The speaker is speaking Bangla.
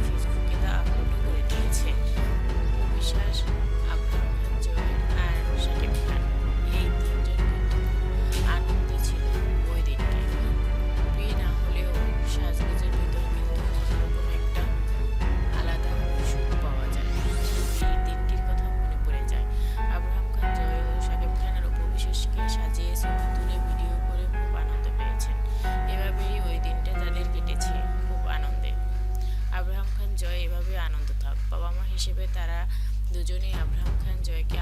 ফেসবুকে তা আপলোড করে দিয়েছে বিশ্বাস হিসেবে তারা দুজনেই আব্রাহাম খান জয়কে